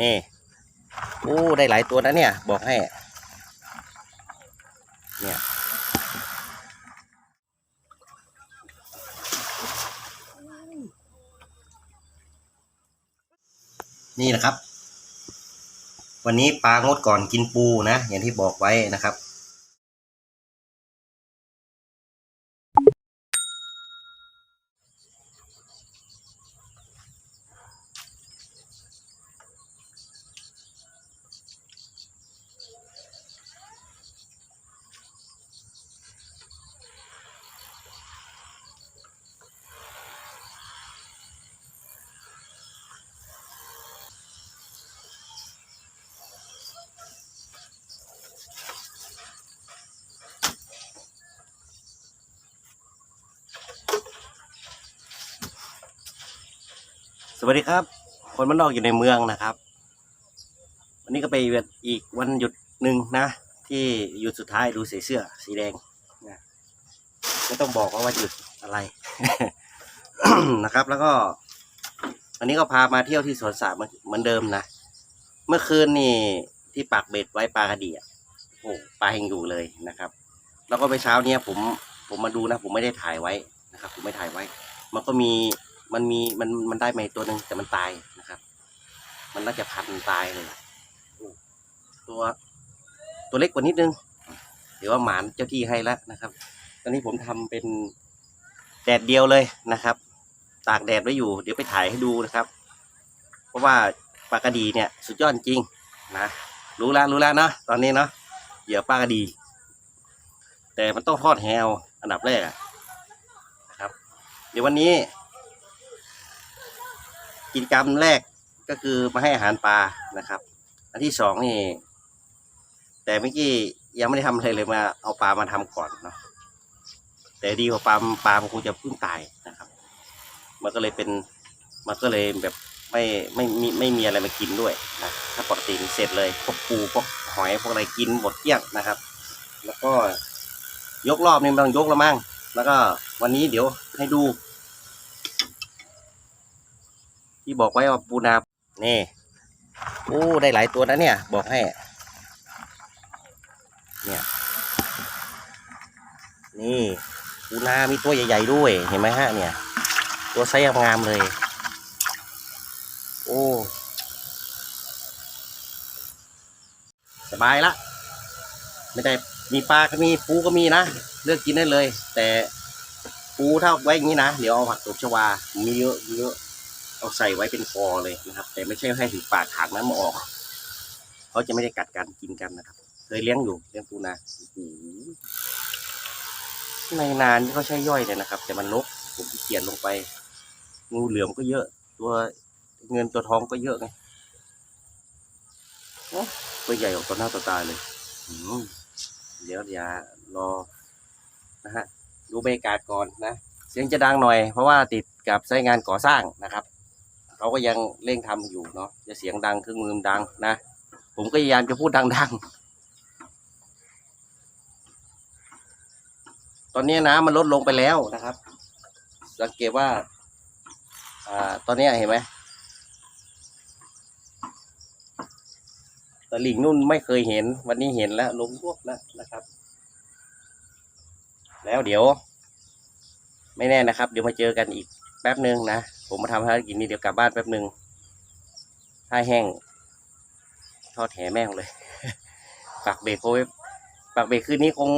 นี่โอ้ได้หลายตัวนะเนี่ย บอกให้ เนี่ยนี่นะครับ วันนี้ปลางดก่อนกินปูนะ อย่างที่บอกไว้นะครับ วัสดีครับ คนบ้านนอกอยู่ในเมืองนะครับ วันนี้ก็ไปอีกวันหยุดหนึ่งนะ ที่หยุดสุดท้ายดูใส่เสื้อ สีแดงนะไม่ต้องบอกว่าวันหยุดอะไรนะครับ แล้วก็วันนี้ก็พามาเที่ยวที่สวนสาเหมือนเหมือนเดิมนะ เมื่อคืนนี่ที่ปักเบ็ดไว้ปลากระดีอ่โอ้ปลายังอยู่เลยนะครับ แล้วก็ไปเช้าเนี้ยผมผมมาดูนะ ผมไม่ได้ถ่ายไว้นะครับ ผมไม่ถ่ายไว้ มันก็มี มันมีมันมันได้มาอีกตัวหนึ่งแต่มันตายนะครับ มันน่าจะพันตายเลยตัวตัวเล็กกว่านิดนึงเดี๋ยวว่าหมานเจ้าที่ให้แล้วนะครับ ตอนนี้ผมทำเป็นแดดเดียวเลยนะครับ ตากแดดไว้อยู่ เดี๋ยวไปถ่ายให้ดูนะครับ เพราะว่าปลากระดีเนี่ย สุดยอดจริงนะรู้แล้วรู้แล้วเนาะตอนนี้เนาะเหยื่อปลากระดี แต่มันต้องทอดแฮวอันดับแรกนะครับ เดี๋ยววันนี้ กิจกรรมแรกก็คือมาให้อาหารปลานะครับ อันที่สองนี่ แต่เมื่อกี้ยังไม่ได้ทำอะไรเลยมาเอาปลามาทำก่อนเนาะแต่ดีกว่าปลาปลามันคงจะเพิ่งตายนะครับ มันก็เลยเป็นมันก็เลยแบบไม่ไม่ไม่ไม่มีอะไรมากินด้วยนะถ้าปกติเสร็จเลยพวกปูพวกหอยพวกอะไรกินหมดเกลี้ยงนะครับ แล้วก็ยกรอบนี่ไม่ต้องยกล้วมั้งแล้วก็วันนี้เดี๋ยวให้ดู ที่บอกไว้ว่าปูนา นี่โอ้ได้หลายตัวนะเนี่ย บอกให้ เนี่ย นี่ปูนา มีตัวใหญ่ ๆ ด้วย เห็นไหมฮะ เนี่ย ตัวไซส์งามเลย โอ้สบายละ ไม่ได้มีปลาก็มีปูก็มีนะ เลือกกินได้เลย แต่ปูถ้าไว้อย่างนี้นะ เดี๋ยวเอาผักตบชวา มีเยอะเยอะ เอาใส่ไว้เป็นคอเลยนะครับ แต่ไม่ใช่ให้ถึงปากถากน้ำมาออกเขาจะไม่ได้กัดกันกินกันนะครับ เคยเลี้ยงอยู่เลี้ยงปูนาโอ้โหในนานที่เขาใช้ย่อยเลยนะครับ แต่มันลกผมที่เกียนลงไป งูเหลือมก็เยอะ ตัวเงินตัวทองก็เยอะไงโอ้ตัวใหญ่ออกตัวหน้าตัวตาเลยอืมเดี๋ยวอย่ารอนะฮะดูบรรยากาศก่อนนะ เสียงจะดังหน่อยเพราะว่าติดกับสายงานก่อสร้างนะครับ เขาก็ยังเร่งทำอยู่เนาะจะเสียงดังเครื่องมือดังนะ ผมก็พยายามจะพูดดังๆ ตอนนี้น้ำมันลดลงไปแล้วนะครับ สังเกตว่าอ่าตอนนี้เห็นไหมตลิ่งนุ่นไม่เคยเห็น วันนี้เห็นแล้วลงพวกแล้วนะครับ แล้วเดี๋ยว ไม่แน่นะครับ เดี๋ยวมาเจอกันอีกแป๊บหนึ่งนะ ผมมาทำภารกิจนี้เดี๋ยวกลับบ้านแป๊บหนึ่งถ้าแห้ง ทอดแหแม่งเลย ปักเบรกโคไว้ปักเบรกคืนนี้คง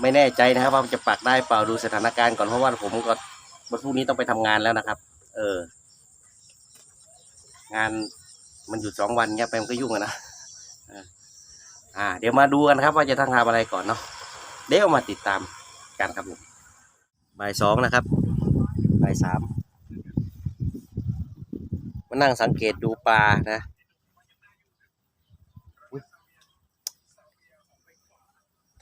ไม่แน่ใจนะครับว่าจะปักได้เปล่าดูสถานการณ์ก่อนเพราะว่าผมก็วันพรุ่งนี้ต้องไปทำงานแล้วนะครับ เออ งานมันหยุดสองวันเงี้ยไปมันก็ยุ่งอะนะอ่า เดี๋ยวมาดูกันครับ ว่าจะต้งทำอะไรก่อนเนาะเดี๋ยวมาติดตามกันครับผมบ่ายสองนะครับ บ่ายสามมานั่งสังเกตดูปลานะ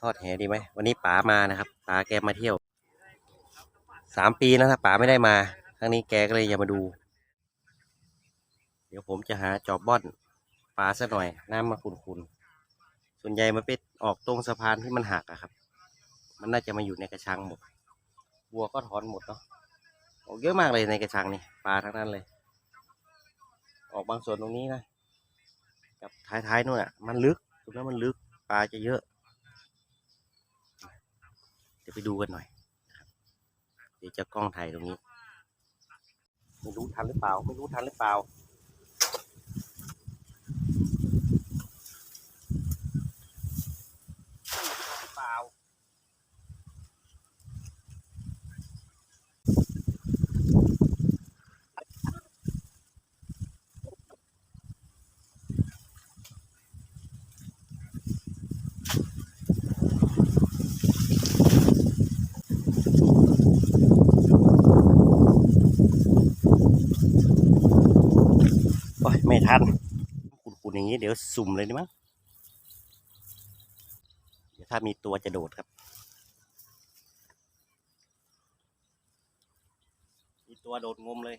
ทอดแหดีไหม วันนี้ป๋ามานะครับป๋าแกมาเที่ยวสามปีแล้วนะป๋าไม่ได้มาครั้งนี้แกก็เลยอยากมาดู เดี๋ยวผมจะหาจอบบ้อนปลาซะหน่อยน้ำมาขุนๆส่วนใหญ่มันเป็นออกตรงสะพานที่มันหักอะครับ มันน่าจะมาอยู่ในกระชังหมดวัวก็ถอนหมดเนาะ ออกเยอะมากเลยในกระชังนี่ปลาทั้งนั้นเลย ออกบางส่วนตรงนี้นะ กับท้ายๆนู่นอะ มันลึกตรงนั้นมันลึกปลาจะเยอะเดี๋ยวไปดูกันหน่อยเดี๋ยวจะกล้องถ่ายตรงนี้ ไม่รู้ทันหรือเปล่า ไม่รู้ทันหรือเปล่า หรือเปล่า โอ้ยไม่ ทันขุดๆอย่างนี้เดี๋ยวสุ่มเลยดีมั้งเดี๋ยวถ้ามีตัวจะโดดครับมีตัวโดดงมเลย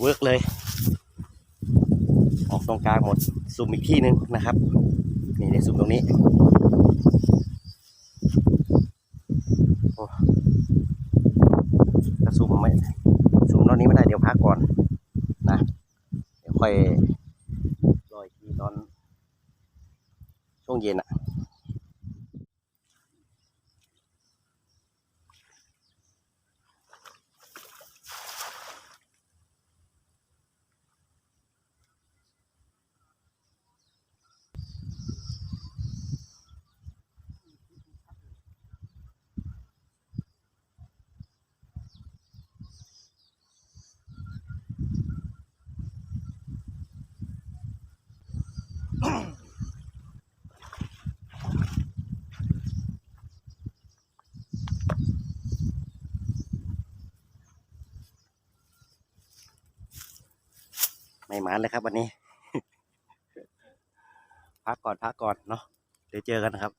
เวิร์กเลย ออกตรงกลางหมดซุ่มอีกที่หนึ่งนะครับ นี่ในซุ่มตรงนี้โอ้ถ้าซุ่มไม่ซุ่มรอบนี้ไม่ได้เดี๋ยวพักก่อนนะ เดี๋ยวค่อยรออีกทีตอนช่วงเย็นอะ ไม่หมานเลยครับวันนี้ พักก่อนพักก่อนเนาะเดี๋ยวเจอกันนะครับ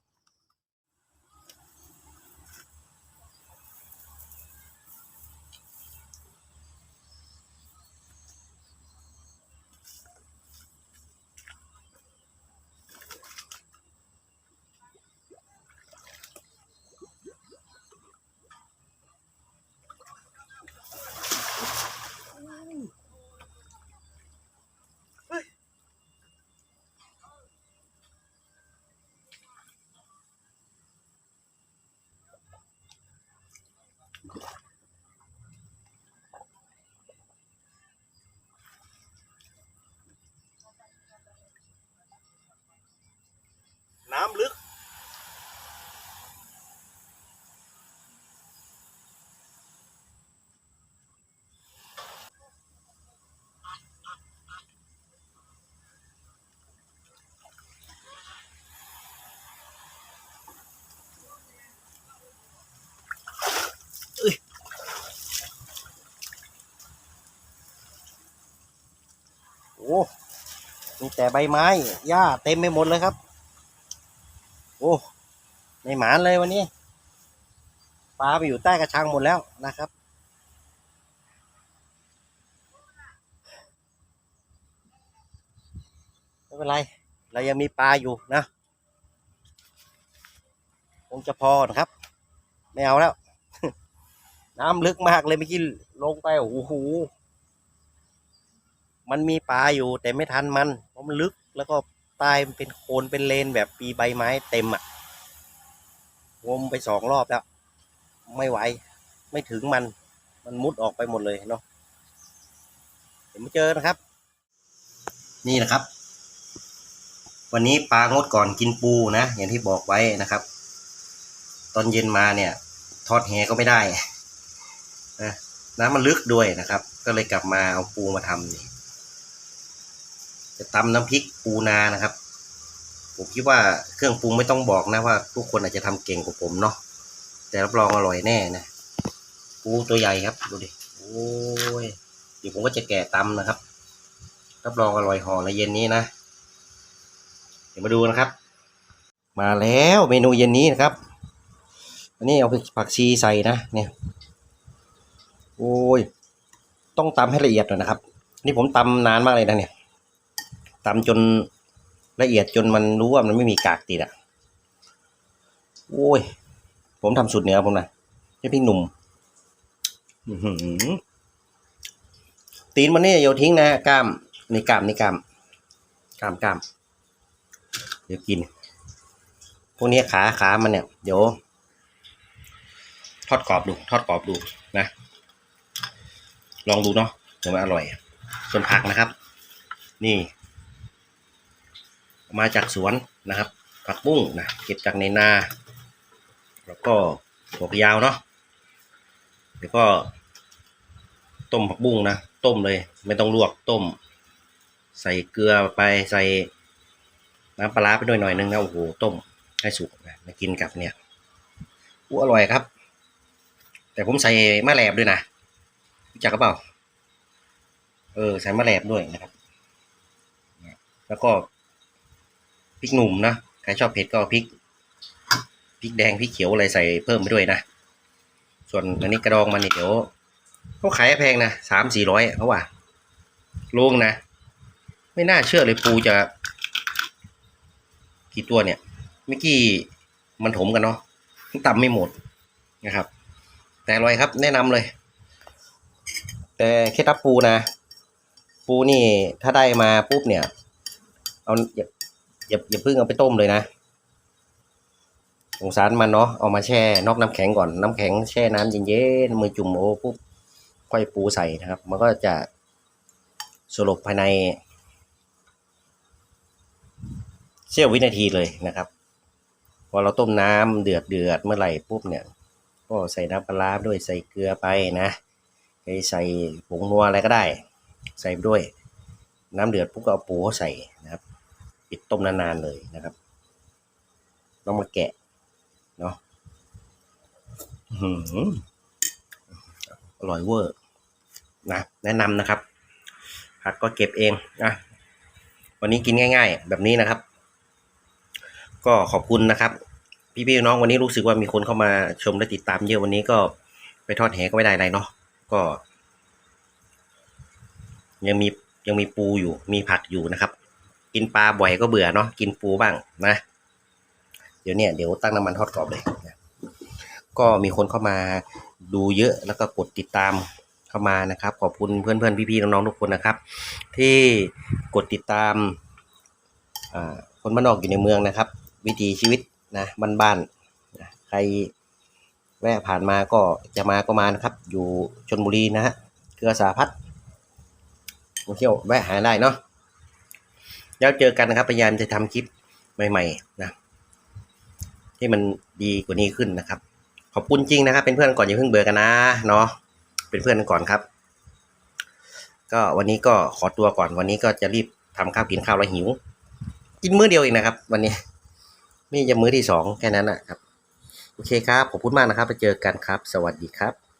แต่ใบไม้หญ้าเต็มไปหมดเลยครับ โอ้ไม่หมานเลยวันนี้ปลาไปอยู่ใต้กระชังหมดแล้วนะครับ ไม่เป็นไร เรายังมีปลาอยู่นะคงจะพอนะครับ ไม่เอาแล้ว น้ำลึกมากเลยเมื่อกี้ลงไปโอ้โหมันมีปลาอยู่แต่ไม่ทันมัน ราะมันลึกแล้วก็ใตายมันเป็นโคลนเป็นเลนแบบปีใบไม้เต็มอะ่ะงมไปสองรอบแล้ว ไม่ไหว ไม่ถึงมัน มันมุดออกไปหมดเลยเนาะเดี๋ยวมาเจอนะครับ นี่นะครับ วันนี้ปลางดก่อนกินปูนะ อย่างที่บอกไว้นะครับ ตอนเย็นมาเนี่ย ทอดแหก็ไม่ได้นะน้ำมันลึกด้วยนะครับ ก็เลยกลับมาเอาปูมาทำนี่ จะตำน้ำพริกปูนานะครับ ผมคิดว่าเครื่องปรุงไม่ต้องบอกนะว่า ทุกคนอาจจะทำเก่งกว่าผมเนาะแต่รับรองอร่อยแน่นะปูตัวใหญ่ครับดูดิโอ้ยเดี๋ยวผมก็จะแกะตำนะครับ รับรองอร่อยห่อในเย็นนี้นะเดี๋ยวมาดูนะครับ มาแล้วเมนูเย็นนี้นะครับ อันนี้เอาผักชีใส่นะเนี่ยโอ้ยต้องตำให้ละเอียดหน่อยนะครับ นี่ผมตำนานมากเลยนะเนี่ย ตำจนละเอียดจนมันรู้ว่ามันไม่มีกากติดอะ โอ้ย ผมทำสูตรเหนือผมนะนี่พี่หนุ่มตีนมันนี่โยทิ้งนะกล้ามนี่กล้ามนี่กล้ามกล้ามกล้ามเดี๋ยวกิน พวกนี้ขาขามันเนี่ย เดี๋ยวทอดกรอบดู ทอดกรอบดูนะ ลองดูเนาะเดี๋ยวมันอร่อย ส่วนผักนะครับ นี่ มาจากสวนนะครับ ผักบุ้งนะเก็บจากในนา แล้วก็หัวยาวเนาะเดี๋ยวก็ต้มผักบุ้งนะต้มเลย ไม่ต้องลวกต้ม ใส่เกลือไปใส่น้ำปลาไปด้วยหน่อยนึงนะโอ้โหต้มให้สุกนะมากินกับเนี่ยอู้อร่อยครับ แต่ผมใส่มะแหลบด้วยนะรู้จักกระเปล่าเออใส่มะแหลบด้วยนะครับ แล้วก็ พริกหนุ่มนะใครชอบเผ็ดก็พริกพริกแดงพริกเขียวอะไรใส่เพิ่มไปด้วยนะ ส่วนอันนี้กระดองมันนี่เดี๋ยวเขาขายแพงนะสามสี่ร้อยเขาว่าโลงนะ ไม่น่าเชื่อเลยปูจะ กี่ตัวเนี่ยเมื่อกี้มันถมกันเนาะต่ำไม่หมดนะครับ แต่อร่อยครับแนะนำเลย แต่เคล็ดลับปูนะ ปูนี่ถ้าได้มาปุ๊บเนี่ย เอา อย่าอย่าเพิ่งเอาไปต้มเลยนะสงสารมันเนาะเอามาแช่นอกน้ำแข็งก่อนน้ำแข็งแช่น้ำเย็นๆมือจุ่มโอ้ปุ๊บค่อยปูใส่นะครับ มันก็จะสลบภายในเสี้ยววินาทีเลยนะครับพอเราต้มน้ำเดือดเดือดเมื่อไหร่ปุ๊บเนี่ยก็ใส่น้ำปลาด้วยใส่เกลือไปนะใส่ใส่ผงนัวอะไรก็ได้ ใส่ไปด้วย น้ำเดือดปุ๊บก็เอาปูเขาใส่นะครับ ปิดต้มนานๆเลยนะครับต้องมาแกะเนาะอร่อยเวอร์นะแนะนำนะครับผักก็เก็บเองนะวันนี้กินง่าย ๆ แบบนี้นะครับ ก็ขอบคุณนะครับ พี่ๆน้องวันนี้รู้สึกว่ามีคนเข้ามาชมและติดตามเยอะวันนี้ก็ไปทอดแหก็ไม่ได้อะไรเนาะก็ ยังมียังมีปูอยู่มีผักอยู่นะครับ กินปลาบ่อยก็เบื่อเนาะกินปูบ้างนะ เดี๋ยวเนี่ยเดี๋ยวตั้งน้ำมันทอดกรอบเลยนะก็มีคนเข้ามาดูเยอะแล้วก็กดติดตามเข้ามานะครับ ขอบคุณเพื่อนๆพี่ๆน้องๆทุกคนนะครับ ที่กดติดตามคนบ้านนอกอยู่ในเมืองนะครับ วิถีชีวิตนะบ้านๆนใครแวะผ่านมาก็จะมาก็มานะครับ อยู่ชนบุรีนะฮะเกลือสาพัดมาเที่ยวแวะหาได้เนาะ แล้วเจอกันนะครับพยายามจะทำคลิปใหม่ๆนะที่มันดีกว่านี้ขึ้นนะครับ ขอบคุณจริงนะครับ เป็นเพื่อนก่อนอย่าเพิ่งเบื่อกันนะเนาะเป็นเพื่อนกันก่อนครับ ก็วันนี้ก็ขอตัวก่อนวันนี้ก็จะรีบทำข้าวกินข้าวแล้วหิว กินมื้อเดียวเองนะครับ วันนี้นี่จะมื้อที่สองแค่นั้นนะครับ โอเคครับขอบคุณมากนะครับไปเจอกันครับ สวัสดีครับ